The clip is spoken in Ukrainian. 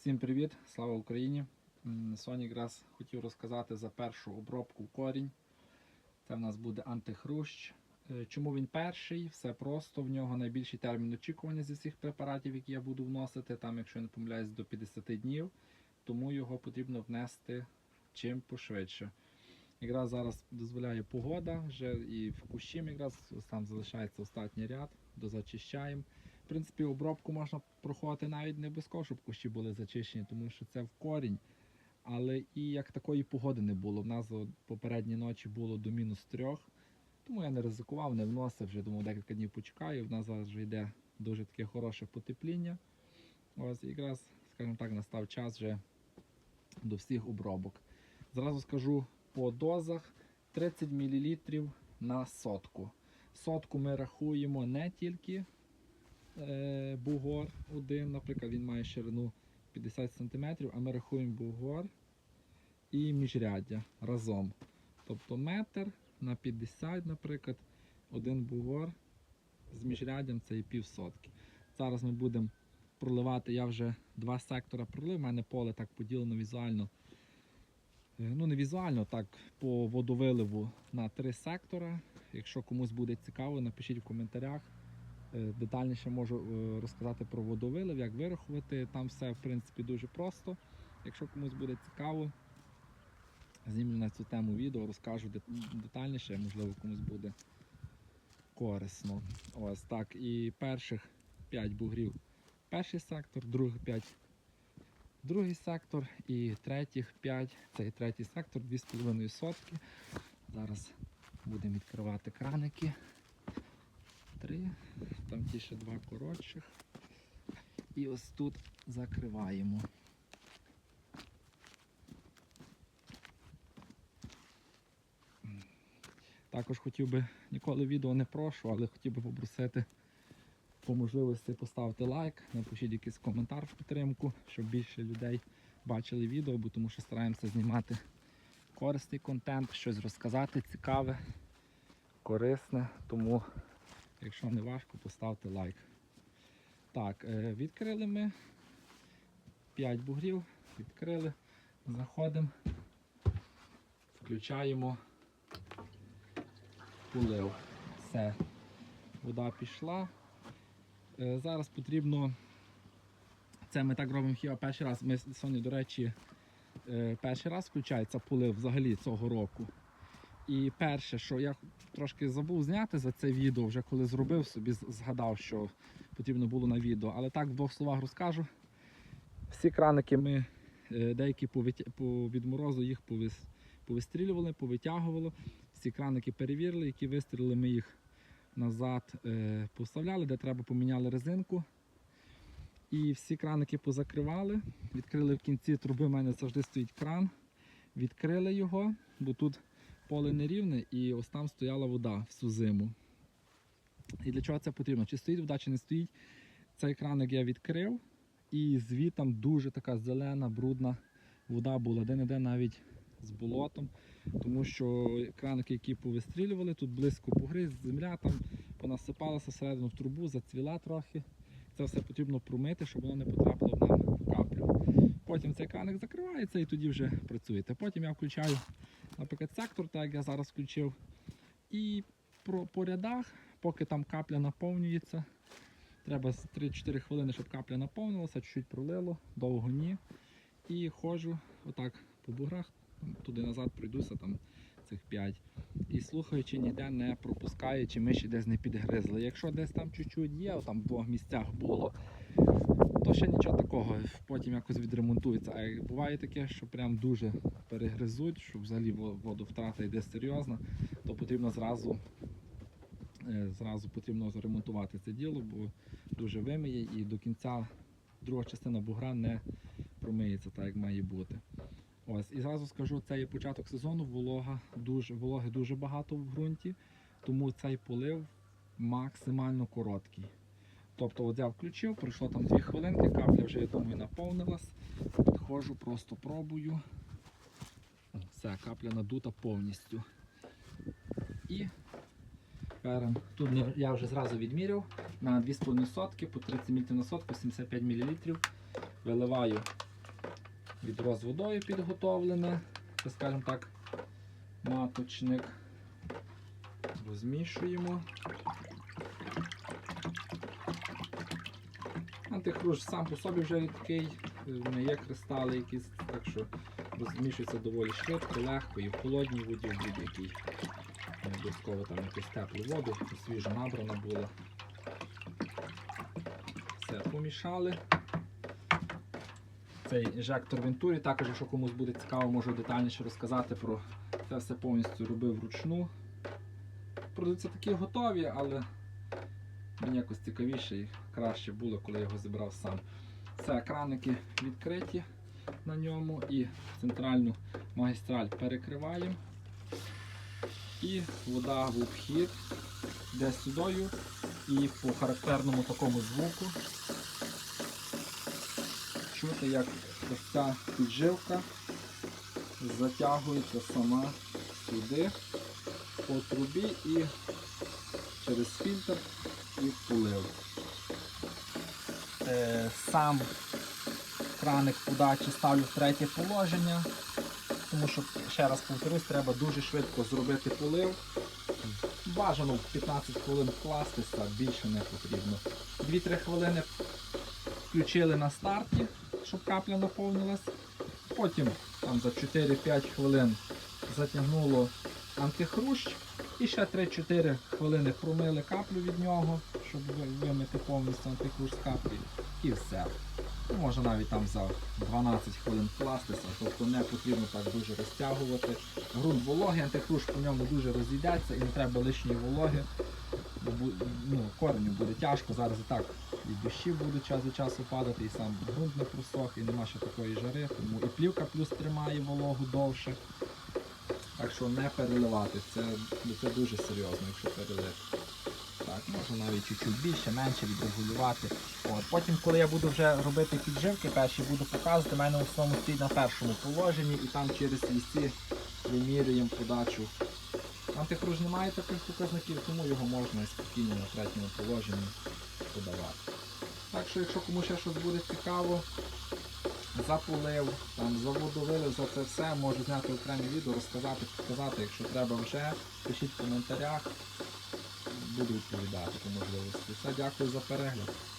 Всім привіт, слава Україні! Сьогодні якраз хотів розказати за першу обробку корінь. Це в нас буде антихрущ. Е, Чому він перший? Все просто. В нього найбільший термін очікування зі всіх препаратів, які я буду вносити, там, якщо я не помиляюсь, до 50 днів. Тому його потрібно внести чим пошвидше. Якраз зараз дозволяє погода, вже і в кущі якраз там залишається остатній ряд, дозачищаємо. Принципі, обробку можна проходити навіть не обов'язково, щоб кущі були зачищені, тому що це в корінь. Але і як такої погоди не було. В нас попередні ночі було до мінус трьох, тому я не ризикував, не вносив, вже думав, декілька днів почекаю. В нас зараз вже йде дуже таке хороше потепління. Ось якраз, скажімо так, настав час вже до всіх обробок. Зразу скажу по дозах 30 мл на сотку. Сотку ми рахуємо не тільки бугор один, наприклад, він має ширину 50 см, а ми рахуємо бугор і міжряддя разом. Тобто метр на 50, наприклад, один бугор з міжряддям це і пів сотки. Зараз ми будемо проливати, я вже два сектора пролив, у мене поле так поділено візуально. Е, Ну, не візуально, так, по водовиливу на три сектора. Якщо комусь буде цікаво, напишіть в коментарях. Е, Детальніше можу е, розказати про водовилив, як вирахувати. Там все в принципі дуже просто. Якщо комусь буде цікаво, знімлю на цю тему відео, розкажу детальніше, можливо, комусь буде корисно. Ось так. І перших 5 бугрів перший сектор, других 5 другий сектор і третіх 5, цей третій сектор 2,5 сотки. Зараз будемо відкривати краники. Три, там ті ще два коротших. І ось тут закриваємо. Також хотів би, ніколи відео не прошу, але хотів би попросити по можливості поставити лайк, напишіть якийсь коментар в підтримку, щоб більше людей бачили відео, бо тому що стараємося знімати корисний контент, щось розказати цікаве, корисне. Тому, якщо не важко, поставте лайк. Так, е, відкрили ми 5 бугрів, відкрили, заходимо, включаємо полив. Все, вода пішла. Е, Зараз потрібно. Це ми так робимо хіба перший раз. Ми сьогодні, до речі, е, перший раз включається полив взагалі цього року. І перше, що я трошки забув зняти за це відео, вже коли зробив собі, згадав, що потрібно було на відео. Але так в двох словах розкажу. Всі краники ми е, деякі по, від морозу їх повистрілювали, повитягували. Всі краники перевірили, які вистрілили, ми їх назад е, поставляли, де треба поміняли резинку. І всі краники позакривали. Відкрили в кінці труби, в мене завжди стоїть кран. Відкрили його, бо тут поле нерівне і ось там стояла вода всю зиму. І для чого це потрібно? Чи стоїть вода, чи не стоїть. Цей краник я відкрив, і звітом дуже така зелена, брудна вода була, де-не-де навіть з болотом. Тому що краники, які повистрілювали, тут близько бугри, земля там понасипалася всередину в трубу, зацвіла трохи. Це все потрібно промити, щоб воно не потрапило в каплю. Потім цей краник закривається і тоді вже працюєте. Потім я включаю, наприклад, сектор, так як я зараз включив. І про, по рядах, поки там капля наповнюється, треба 3-4 хвилини, щоб капля наповнилася, чуть-чуть пролило, довго ні. І ходжу отак по буграх, туди назад пройдуся там цих 5. І слухаючи, ніде не пропускаю, чи миші десь не підгризли. Якщо десь там чуть-чуть є, там в двох місцях було, то ще нічого такого, потім якось відремонтується. А буває таке, що прям дуже перегризуть, що взагалі во- водовтрата йде серйозна, то потрібно зразу, е, зразу потрібно заремонтувати це діло, бо дуже вимиє і до кінця друга частина бугра не промиється так, як має бути. Ось, і зразу скажу, це є початок сезону, волога дуже, вологи дуже багато в ґрунті, тому цей полив максимально короткий. Тобто от я включив, пройшло там 2 хвилинки, капля вже, я думаю, наповнилась. Підходжу, просто пробую. Все, капля надута повністю. І берем. Тут я вже зразу відміряв на 2,5 сотки по 30 мл на сотку, 75 мл. Виливаю Відро з водою підготовлене. Це, скажімо так, маточник. Розмішуємо. Антихруш сам по собі вже рідкий, не є кристали якісь, так що розмішується доволі швидко, легко і в холодній воді, в будь-якій. Обов'язково там якусь теплу воду, свіжо набрана була. Все, помішали. Цей інжектор Вентурі, також, якщо комусь буде цікаво, можу детальніше розказати про це все повністю робив вручну. Продукти такі готові, але мені якось цікавіше і краще було, коли я його зібрав сам. Це краники відкриті на ньому і центральну магістраль перекриваємо. І вода в обхід йде сюдою і по характерному такому звуку чути, як ця піджилка затягується сама сюди по трубі і через фільтр і полив. Е, Сам краник подачі ставлю в третє положення, тому що, ще раз повторюсь, треба дуже швидко зробити полив. Бажано в 15 хвилин вкластися, більше не потрібно. 2-3 хвилини включили на старті, щоб капля наповнилась. Потім там за 4-5 хвилин затягнуло антихрущ і ще 3-4 хвилини промили каплю від нього, щоб вимити повністю антихрущ з каплі. І все. Ну, Може навіть там за 12 хвилин вкластися, тобто не потрібно так дуже розтягувати. Грунт вологий, антихрущ по ньому дуже розійдеться і не треба лишньої вологи. Ну, кореню буде тяжко, зараз і так і дощі будуть час від часу падати, і сам ґрунт не просох, і нема ще такої жари, тому і плівка плюс тримає вологу довше. Так що не переливати, це, це дуже серйозно, якщо перелити. Так, можна навіть чуть-чуть більше, менше відрегулювати. От. Потім, коли я буду вже робити підживки перші, буду показувати, в мене в основному стоїть на першому положенні і там через вісі вимірюємо подачу. Антикруж не має таких показників, тому його можна спокійно на третьому положенні подавати. Так що, якщо комусь ще щось буде цікаво, заполив, там, за за це все, можу зняти окреме відео, розказати, показати, якщо треба вже, пишіть в коментарях, буду відповідати по можливості. Все, дякую за перегляд.